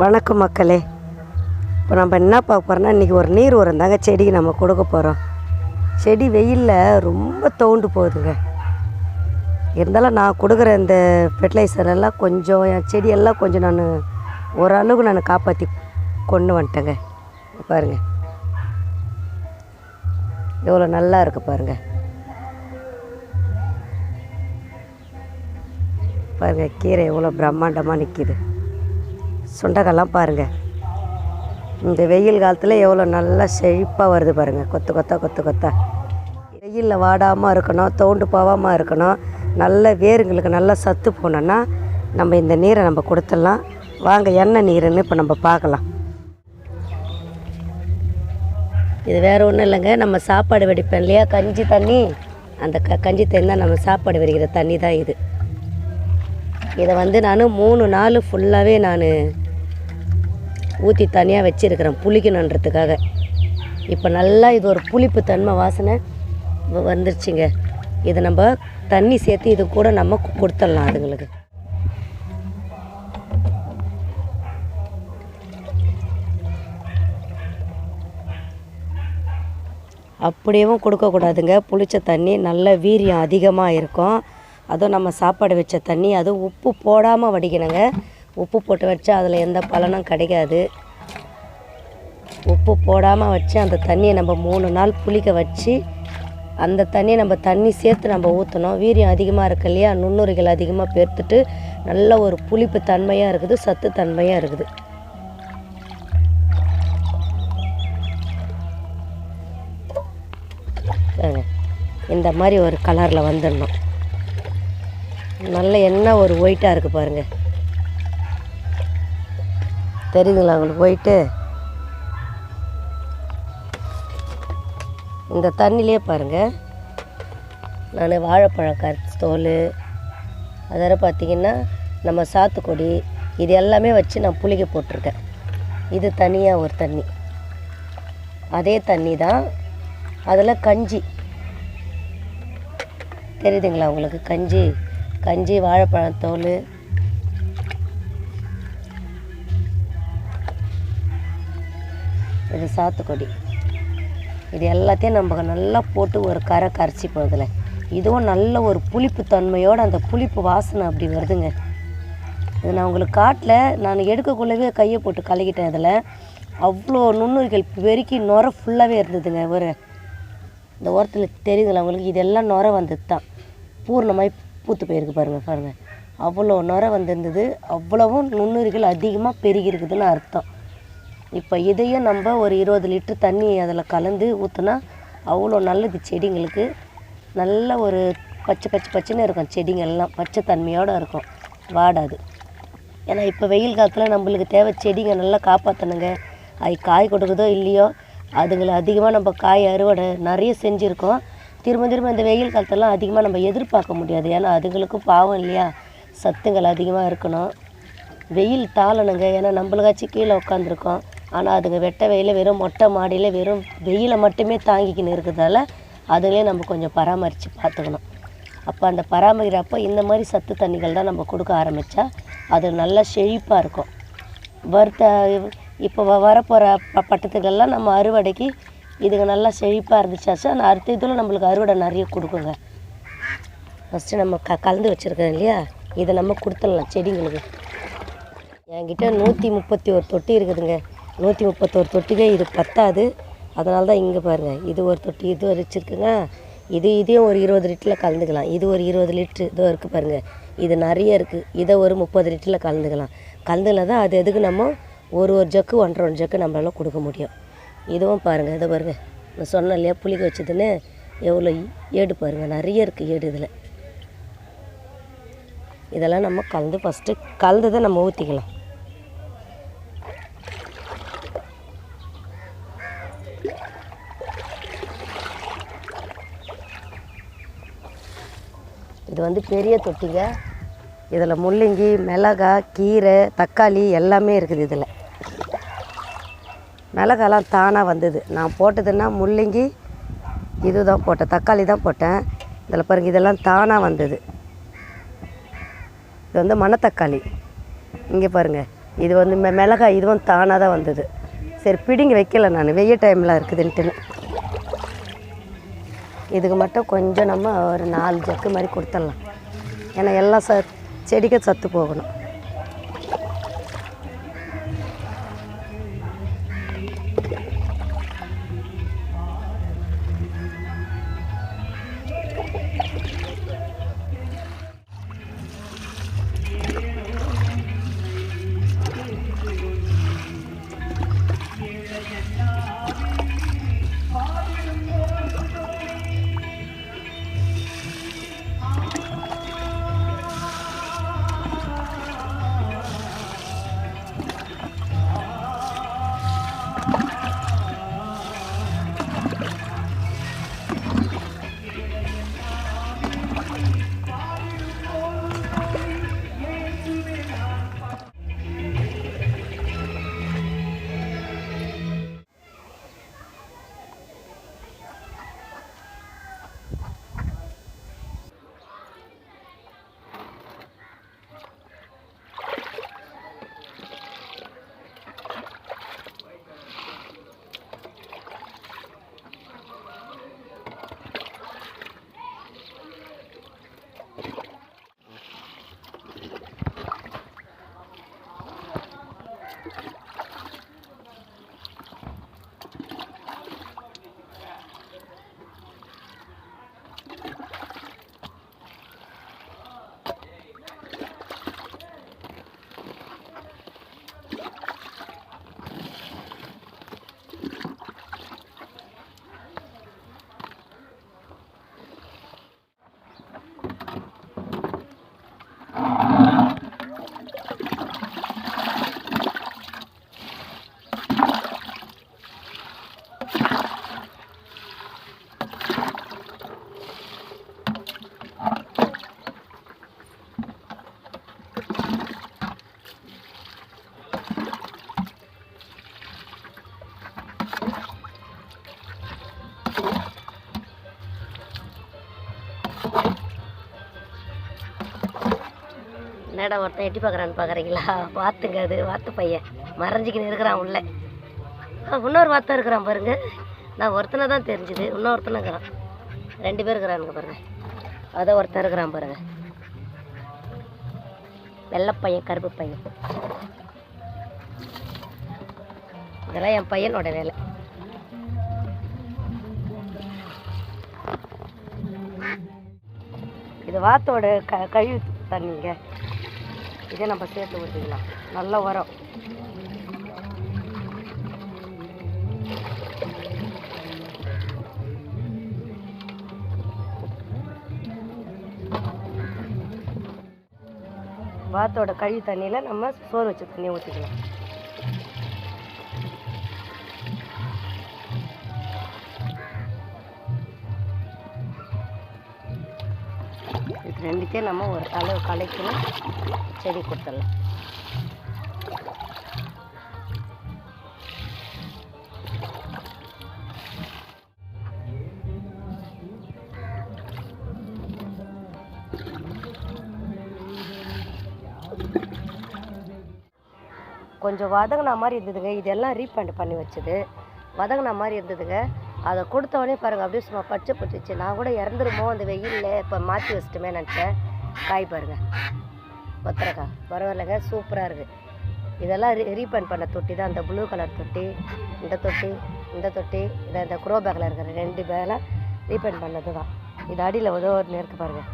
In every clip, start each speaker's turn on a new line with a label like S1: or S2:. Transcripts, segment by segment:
S1: வணக்கம் மக்களே. இப்போ நம்ம என்ன பார்க்க போகிறோம்னா இன்றைக்கி ஒரு நீர் உரம் தாங்க செடிக்கு நம்ம கொடுக்க போகிறோம் செடி வெயிலில் ரொம்ப தோண்டு போகுதுங்க. இருந்தாலும் நான் கொடுக்குற இந்த ஃபெர்டிலைசர் எல்லாம் கொஞ்சம் என் செடியெல்லாம் கொஞ்சம் நான் ஓரளவுக்கு நான் காப்பாற்றி கொண்டு வந்துட்டேங்க. பாருங்க. எவ்வளோ நல்லா இருக்குது பாருங்க. பாருங்கள் கீரை எவ்வளோ பிரம்மாண்டமாக நிற்கிது சுண்டக்காய்லாம் பாருங்கள் இந்த வெயில் காலத்தில் எவ்வளோ நல்லா செழிப்பாக வருது பாருங்கள் கொத்து கொத்தா கொத்து கொத்தா. வெயிலில் வாடாமல் இருக்கணும் தோண்டு போகாமல் இருக்கணும். நல்ல வேருங்களுக்கு நல்லா சத்து போனோன்னா நம்ம இந்த நீரை நம்ம கொடுத்துடலாம். வாங்க எண்ணெய் நீருன்னு இப்போ நம்ம பார்க்கலாம். இது வேறு ஒன்றும் இல்லைங்க. நம்ம சாப்பாடு வெடிப்பேன் இல்லையா? கஞ்சி தண்ணி. அந்த க கஞ்சி தண்ணி தான் நம்ம சாப்பாடு வடிக்கிற தண்ணி தான் இது. இதை வந்து நான் மூணு நாள் ஃபுல்லாகவே நான் ஊற்றி தனியாக வச்சுருக்கிறேன் புளிக்கணுன்றதுக்காக. இப்போ நல்லா இது ஒரு புளிப்பு தன்மை வாசனை வந்துருச்சுங்க. இதை நம்ம தண்ணி சேர்த்து இது கூட நம்ம கொடுத்துடலாம் அதுங்களுக்கு. அப்படியேவும் கொடுக்கக்கூடாதுங்க. புளிச்ச தண்ணி நல்ல வீரியம் அதிகமாக இருக்கும். அதுவும் நம்ம சாப்பாடு வச்ச தண்ணி அதுவும் உப்பு போடாமல் வடிக்கணுங்க. உப்பு போட்டு வச்சா அதில் எந்த பலனும் கிடைக்காது. உப்பு போடாமல் வச்சு அந்த தண்ணியை நம்ம மூணு நாள் புளிக்க வச்சு அந்த தண்ணியை நம்ம தண்ணி சேர்த்து நம்ம ஊற்றணும் வீரியம் அதிகமாக இருக்கு இல்லையா? நுண்ணுரிகள் அதிகமாக பேர்த்துட்டு நல்ல ஒரு புளிப்பு தன்மையாக இருக்குது சத்து தன்மையாக இருக்குது. இந்த மாதிரி ஒரு கலரில் வந்துடணும். நல்ல எண்ணெய் ஒரு ஒயிட்டாக இருக்குது பாருங்கள் தெரியுதுங்களா உங்களுக்கு? போயிட்டு. இந்த தண்ணிலே பாருங்கள் நான் வாழைப்பழம் கருத்து தோல் அதோட பார்த்திங்கன்னா நம்ம சாத்துக்குடி இது எல்லாமே வச்சு நான் புளிக்க போட்டிருக்கேன். இது தனியாக ஒரு தண்ணி. அதே தண்ணி தான் அதில் கஞ்சி. தெரியுதுங்களா உங்களுக்கு? கஞ்சி கஞ்சி வாழைப்பழம் தோல் இது சாத்துக்குடி. இது எல்லாத்தையும் நம்ம நல்லா போட்டு ஒரு கரை கரைச்சி போகிறதுல இதுவும் நல்ல ஒரு புளிப்பு தன்மையோடு அந்த புளிப்பு வாசனை அப்படி வருதுங்க. இது நான் உங்களுக்கு காட்டில் நான் எடுக்கக்குள்ளவே கையை போட்டு கலக்கிட்டேன் இதில். அவ்வளோ நுண்ணுரிகள் பெருக்கி நுர ஃபுல்லாகவே இருந்ததுங்க ஒரு இந்த ஓரத்தில் தெரியுதுங்களா உங்களுக்கு? இதெல்லாம் நுர வந்தது தான் பூர்ணமாக பூத்து போயிருக்கு பாருங்கள் பாருங்கள் அவ்வளோ நுர வந்திருந்தது. அவ்வளவும் நுண்ணுரிகள் அதிகமாக பெருகி இருக்குதுன்னு அர்த்தம். இப்போ இதையும் நம்ம ஒரு இருபது லிட்டர் தண்ணி அதில் கலந்து ஊற்றினா அவ்வளோ நல்லது செடிங்களுக்கு. நல்ல ஒரு பச்சை பச்சை பச்சைன்னு இருக்கும் செடிங்கள்லாம். பச்சை தன்மையோடு இருக்கும். வாடாது. ஏன்னா இப்போ வெயில் காலத்தில் நம்மளுக்கு தேவை செடிங்க நல்லா காப்பாற்றணுங்க அது காய் கொடுக்குதோ இல்லையோ அதுங்களை அதிகமாக நம்ம காய் அறுவடை நிறைய செஞ்சுருக்கோம். திரும்ப திரும்ப இந்த வெயில் காலத்தெல்லாம் அதிகமாக நம்ம எதிர்பார்க்க முடியாது. ஏன்னா அதுங்களுக்கும் பாவம் இல்லையா? சத்துங்கள் அதிகமாக இருக்கணும். வெயில் தாளணுங்க. ஏன்னா நம்மளுக்காச்சும் கீழே உட்காந்துருக்கோம் ஆனால் அதுங்க வெட்ட வெயில வெறும் மொட்டை மாடியில் வெறும் வெயிலை மட்டுமே தாங்கிக்கின்னு இருக்கிறதால அதுங்களே நம்ம கொஞ்சம் பராமரித்து பார்த்துக்கணும். அப்போ அந்த பராமரிக்கிறப்போ இந்த மாதிரி சத்து தண்ணிகள் தான் நம்ம கொடுக்க ஆரம்பித்தா அது நல்லா செழிப்பாக இருக்கும். வறுத்த இப்போ வ- வரப்போகிற ப பட்டத்துக்கெல்லாம் நம்ம அறுவடைக்கு இதுங்க நல்லா செழிப்பாக இருந்துச்சாச்சா. அந்த அடுத்த இதில் நம்மளுக்கு அறுவடை நிறைய கொடுக்குங்க. ஃபஸ்ட்டு நம்ம க கலந்து வச்சுருக்கோம் இல்லையா? இதை நம்ம கொடுத்துடலாம் செடிங்களுக்கு. என்கிட்ட நூற்றி முப்பத்தி ஒரு தொட்டி இருக்குதுங்க. நூற்றி முப்பத்தோரு தொட்டிக்கே இது பத்தாது. அதனால தான் இங்கே பாருங்கள் இது ஒரு தொட்டி இது வச்சுருக்குங்க இது இதையும் ஒரு இருபது லிட்டரில் கலந்துக்கலாம். இது ஒரு இருபது லிட்ரு இதோ இருக்குது பாருங்கள் இது நிறைய இருக்குது இதை ஒரு முப்பது லிட்டரில் கலந்துக்கலாம். கலந்துல தான் அது எதுக்கு நம்ம ஒரு ஒரு ஜக்கு ஒன்றரை ஒன்று ஜக்கு நம்மளால கொடுக்க முடியும். இதுவும் பாருங்கள் இதை பாருங்கள் நான் சொன்னேன் இல்லையா புளிக்க வச்சதுன்னு. எவ்வளோ ஏடு பாருங்கள் நிறைய இருக்குது ஏடு இதில். இதெல்லாம் நம்ம கலந்து ஃபஸ்ட்டு கலந்து தான் நம்ம ஊற்றிக்கலாம் இது வந்து பெரிய தொட்டிங்க. இதில் முள்ளங்கி மிளகா கீரை தக்காளி எல்லாமே இருக்குது இதில். மிளகாலாம் தானாக வந்தது. நான் போட்டதுன்னா முள்ளங்கி இதுதான் போட்டேன் தக்காளி தான் போட்டேன். இதில் பாருங்கள் இதெல்லாம் தானாக வந்தது. இது வந்து மணத்தக்காளி. இங்கே பாருங்கள் இது வந்து மெ மிளகாய் இதுவும் தானாக தான் வந்தது. சரி பிடிங்கி வைக்கல நான். வெய்ய டைமில் இருக்குதுன்ட்டுன்னு. இதுக்கு மட்டும் கொஞ்சம் நம்ம ஒரு நாலு ஜக்கு மாதிரி கொடுத்துடலாம். ஏன்னா எல்லாம் ச செடிக்கு சத்து போகணும். என்னடா ஒருத்தன் எட்டி பார்க்குறான்னு பார்க்குறீங்களா வாத்துங்க அது வாத்து பையன். மறைஞ்சிக்கின்னு இருக்கிறான் உள்ள. இன்னொரு வாத்தம் இருக்கிறான் பாருங்க. நான் ஒருத்தனை தான் தெரிஞ்சுது இன்னொருத்தனை இருக்கிறான். ரெண்டு பேர் இருக்கிறானுங்க பாருங்க. அதை ஒருத்தன் இருக்கிறான் பாருங்க. வெள்ளை பையன் கருப்பு பையன். இதெல்லாம் என் பையனோட வேலை. இது வாத்தோட க கழிவு தண்ணிங்க. இதை நம்ம சேர்த்து ஊற்றிக்கலாம் நல்ல உரம். வாத்தோட கழி தண்ணியில் நம்ம சோறு வச்ச தண்ணியை ஊற்றிக்கலாம் இது ரெண்டுத்தையும் நம்ம ஒரு அளவு கலைக்கணும் செடி கொடுத்துடலாம். கொஞ்சம் வதங்கின மாதிரி இருந்ததுங்க. இதெல்லாம் ரீஃபண்ட் பண்ணி வச்சது. வதங்கின மாதிரி இருந்ததுங்க. அதை கொடுத்தவொடனே பாருங்கள் அப்படியே சும்மா பச்சை பிடிச்சிச்சு நான் கூட இறந்துருமோ அந்த வெயிலில் இப்போ மாற்றி வச்சிட்டுமே நினச்சேன். காய் பாருங்க. கொத்தரக்காய் பரவாயில்லைங்க சூப்பராக இருக்குது இதெல்லாம் ரீ ரீஃபண்ட் பண்ண தொட்டி தான். அந்த ப்ளூ கலர் தொட்டி இந்த தொட்டி இந்த தொட்டி இதை இந்த குரோ பேக்கில் இருக்கிற ரெண்டு பேலாம் ரீஃபண்ட் பண்ணது தான். இது அடியில் ஏதோ ஒரு நெருக்கு பாருங்கள்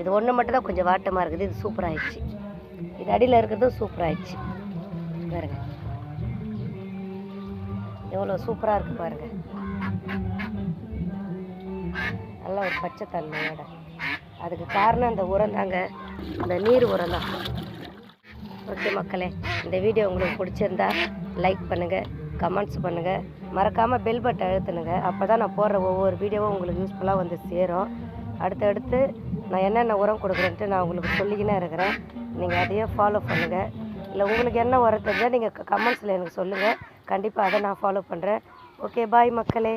S1: இது ஒன்று மட்டும் தான் கொஞ்சம் வாட்டமாக இருக்குது. இது சூப்பராகிடுச்சு இது அடியில் இருக்கிறதும் சூப்பராகிடுச்சு பாருங்கள் எவ்வளோ சூப்பராக இருக்குது பாருங்கள் நல்ல ஒரு பச்சை தன்மையோட. அதுக்கு காரணம் அந்த உரம் தாங்க. அந்த நீர் உரம் தான். ஓகே மக்களே இந்த வீடியோ உங்களுக்கு பிடிச்சிருந்தா லைக் பண்ணுங்கள் கமெண்ட்ஸ் பண்ணுங்கள் மறக்காமல் பெல் பட்டை அழுத்துனுங்க. அப்போ தான் நான் போடுற ஒவ்வொரு வீடியோவும் உங்களுக்கு யூஸ்ஃபுல்லாக வந்து சேரும். அடுத்தடுத்து நான் என்னென்ன உரம் கொடுக்குறேன்ட்டு நான் உங்களுக்கு சொல்லிக்கினே இருக்கிறேன். நீங்கள் அதையே ஃபாலோ பண்ணுங்கள் இல்லை உங்களுக்கு என்ன உரம் தெரிஞ்சால் நீங்கள் கமெண்ட்ஸில் எனக்கு சொல்லுங்கள் கண்டிப்பாக அதை நான் ஃபாலோ பண்ணுறேன் ஓகே பாய் மக்களே.